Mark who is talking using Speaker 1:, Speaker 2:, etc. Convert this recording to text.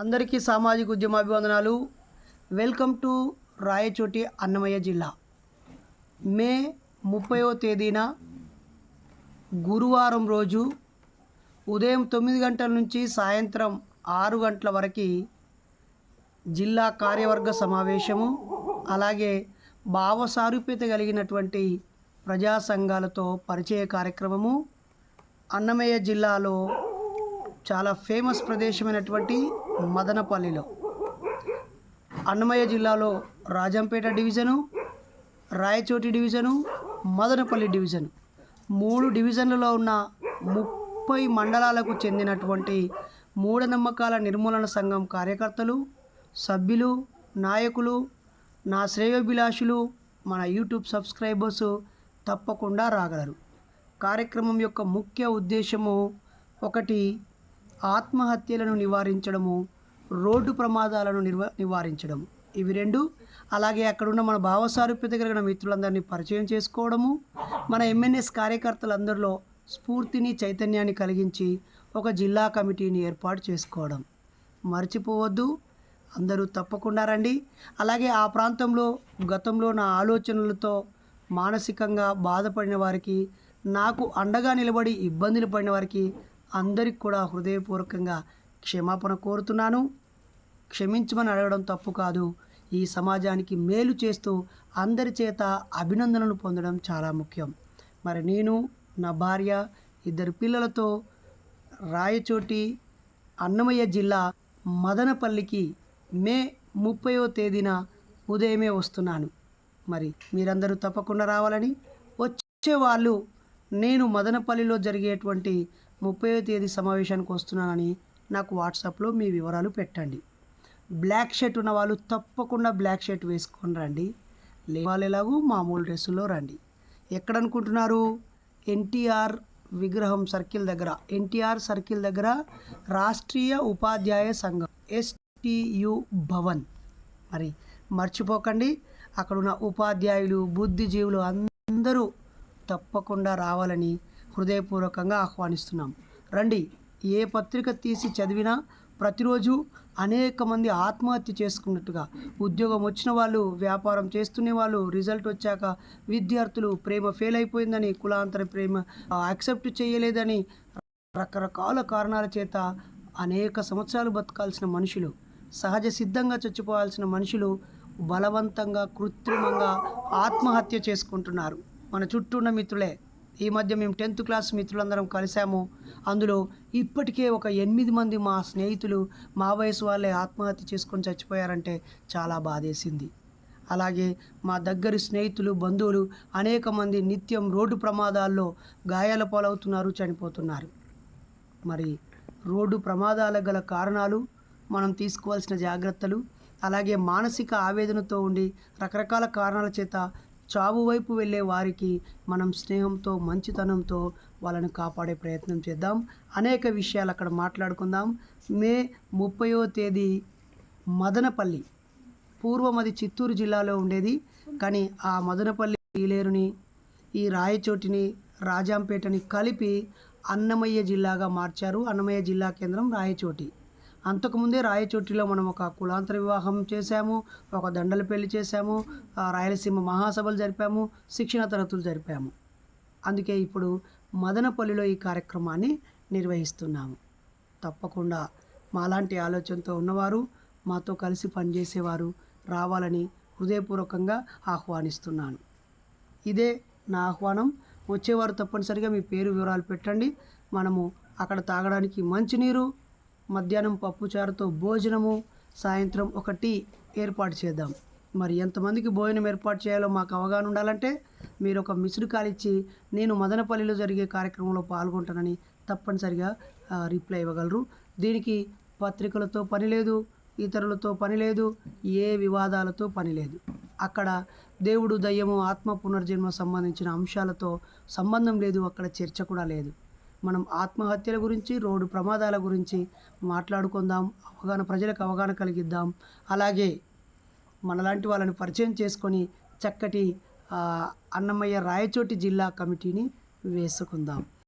Speaker 1: అందరికీ సామాజిక ఉద్యమాభివందనాలు వెల్కమ్ టు రాయచోటి అన్నమయ్య జిల్లా. మే ముప్పైవ తేదీన గురువారం రోజు ఉదయం తొమ్మిది గంటల నుంచి సాయంత్రం ఆరు గంటల వరకు జిల్లా కార్యవర్గ సమావేశము అలాగే భావ సారూప్యత కలిగినటువంటి ప్రజా సంఘాలతో పరిచయ కార్యక్రమము. అన్నమయ్య జిల్లాలో చాలా ఫేమస్ ప్రదేశమైనటువంటి మదనపల్లిలో. అన్నమయ్య జిల్లాలో Rajampet division Rayachoti division Madanapalle division. మూడు డివిజన్లలో ఉన్న ముప్పై మండలాలకు చెందినటువంటి మూఢనమ్మకాల నిర్మూలన సంఘం కార్యకర్తలు సభ్యులు నాయకులు నా శ్రేయోభిలాషులు మన యూట్యూబ్ సబ్స్క్రైబర్స్ తప్పకుండా రాగలరు. కార్యక్రమం యొక్క ముఖ్య ఉద్దేశము ఒకటి ఆత్మహత్యలను నివారించడము రోడ్డు ప్రమాదాలను నిర్వ నివారించడము ఇవి రెండు అలాగే అక్కడున్న మన భావసారూప్యత కలిగిన మిత్రులందరినీ పరిచయం చేసుకోవడము మన ఎంఎన్ఎస్ కార్యకర్తలందరిలో స్ఫూర్తిని చైతన్యాన్ని కలిగించి ఒక జిల్లా కమిటీని ఏర్పాటు చేసుకోవడం. మర్చిపోవద్దు అందరూ తప్పకుండా రండి. అలాగే ఆ ప్రాంతంలో గతంలో నా ఆలోచనలతో మానసికంగా బాధపడిన వారికి నాకు అండగా నిలబడి ఇబ్బందులు పడిన వారికి అందరికి కూడా హృదయపూర్వకంగా క్షమాపణ కోరుతున్నాను. క్షమించమని అడగడం తప్పు కాదు. ఈ సమాజానికి మేలు చేస్తూ అందరి చేత అభినందనలు పొందడం చాలా ముఖ్యం. మరి నేను నా భార్య ఇద్దరు పిల్లలతో రాయచోటి అన్నమయ్య జిల్లా మదనపల్లికి మే ముప్పయో తేదీన ఉదయమే వస్తున్నాను. మరి మీరందరూ తప్పకుండా రావాలని వచ్చే వాళ్ళు నేను మదనపల్లిలో జరిగేటువంటి ముప్పై తేదీ సమావేశానికి వస్తున్నానని నాకు వాట్సాప్లో మీ వివరాలు పెట్టండి. బ్లాక్ షర్ట్ ఉన్న వాళ్ళు తప్పకుండా బ్లాక్ షర్ట్ వేసుకొని రండి. లే వాళ్ళు ఎలాగూ మామూలు డ్రెస్సులో రండి. ఎక్కడ అనుకుంటున్నారు ఎన్టీఆర్ విగ్రహం సర్కిల్ దగ్గర. ఎన్టీఆర్ సర్కిల్ దగ్గర రాష్ట్రీయ ఉపాధ్యాయ సంఘం ఎస్టియు భవన్. మరి మర్చిపోకండి అక్కడున్న ఉపాధ్యాయులు బుద్ధిజీవులు అందరూ తప్పకుండా రావాలని హృదయపూర్వకంగా ఆహ్వానిస్తున్నాం. రండి ఏ పత్రిక తీసి చదివినా ప్రతిరోజు అనేక మంది ఆత్మహత్య చేసుకున్నట్టుగా ఉద్యోగం వచ్చిన వాళ్ళు వ్యాపారం చేస్తునే వాళ్ళు రిజల్ట్ వచ్చాక విద్యార్థులు ప్రేమ ఫెయిల్ అయిపోయిందని కులాంతర ప్రేమ యాక్సెప్ట్ చేయలేదని రకరకాల కారణాల చేత అనేక సంవత్సరాలు బతకాల్సిన మనుషులు సహజ సిద్ధంగా చచ్చిపోవాల్సిన మనుషులు బలవంతంగా కృత్రిమంగా ఆత్మహత్య చేసుకుంటున్నారు. మన చుట్టూ ఉన్న మిత్రులే ఈ మధ్య మేము టెన్త్ క్లాస్ మిత్రులందరం కలిసాము అందులో ఇప్పటికే ఒక ఎనిమిది మంది మా స్నేహితులు మా వయసు వాళ్ళే ఆత్మహత్య చేసుకొని చచ్చిపోయారంటే చాలా బాధేసింది. అలాగే మా దగ్గరి స్నేహితులు బంధువులు అనేక మంది నిత్యం రోడ్డు ప్రమాదాల్లో గాయాల పాలవుతున్నారు చనిపోతున్నారు. మరి రోడ్డు ప్రమాదాలకు గల కారణాలు మనం తీసుకోవాల్సిన జాగ్రత్తలు అలాగే మానసిక ఆవేదనతో ఉండి రకరకాల కారణాల చేత చావు వైపు వెళ్ళే వారికి మనం స్నేహంతో మంచితనంతో వాళ్ళని కాపాడే ప్రయత్నం చేద్దాం. అనేక విషయాలు అక్కడ మాట్లాడుకుందాం. మే ముప్పయో తేదీ మదనపల్లి పూర్వం అది చిత్తూరు జిల్లాలో ఉండేది. కానీ ఆ మదనపల్లి ఈలేరుని ఈ రాయచోటిని రాజాంపేటని కలిపి అన్నమయ్య జిల్లాగా మార్చారు. అన్నమయ్య జిల్లా కేంద్రం రాయచోటి. అంతకుముందే రాయచోటిలో మనం ఒక కులాంతర వివాహం చేశాము ఒక దండల పెళ్ళి చేశాము రాయలసీమ మహాసభలు జరిపాము శిక్షణ తరగతులు జరిపాము. అందుకే ఇప్పుడు మదనపల్లిలో ఈ కార్యక్రమాన్ని నిర్వహిస్తున్నాము. తప్పకుండా మాలాంటి ఆలోచనతో ఉన్నవారు మాతో కలిసి పనిచేసేవారు రావాలని హృదయపూర్వకంగా ఆహ్వానిస్తున్నాను. ఇదే నా ఆహ్వానం. వచ్చేవారు తప్పనిసరిగా మీ పేరు వివరాలు పెట్టండి. మనము అక్కడ తాగడానికి మంచినీరు మధ్యాహ్నం పప్పుచారుతో భోజనము సాయంత్రం ఒక టీ ఏర్పాటు చేద్దాం. మరి ఎంతమందికి భోజనం ఏర్పాటు చేయాలో మాకు అవగాహన ఉండాలంటే మీరు ఒక మిస్డ్ కాల్ ఇచ్చి నేను మదనపల్లిలో జరిగే కార్యక్రమంలో పాల్గొంటానని తప్పనిసరిగా రిప్లై ఇవ్వగలరు. దీనికి పత్రికలతో పని లేదు ఇతరులతో పని లేదు ఏ వివాదాలతో పని లేదు. అక్కడ దేవుడు దయ్యము ఆత్మ పునర్జన్మ సంబంధించిన అంశాలతో సంబంధం లేదు అక్కడ చర్చ కూడా లేదు. మనం ఆత్మహత్యల గురించి రోడ్డు ప్రమాదాల గురించి మాట్లాడుకుందాం అవగాహన ప్రజలకు అవగాహన కలిగిద్దాం. అలాగే మనలాంటి వాళ్ళని పరిచయం చేసుకొని చక్కటి అన్నమయ్య రాయచోటి జిల్లా కమిటీని వేసుకుందాం.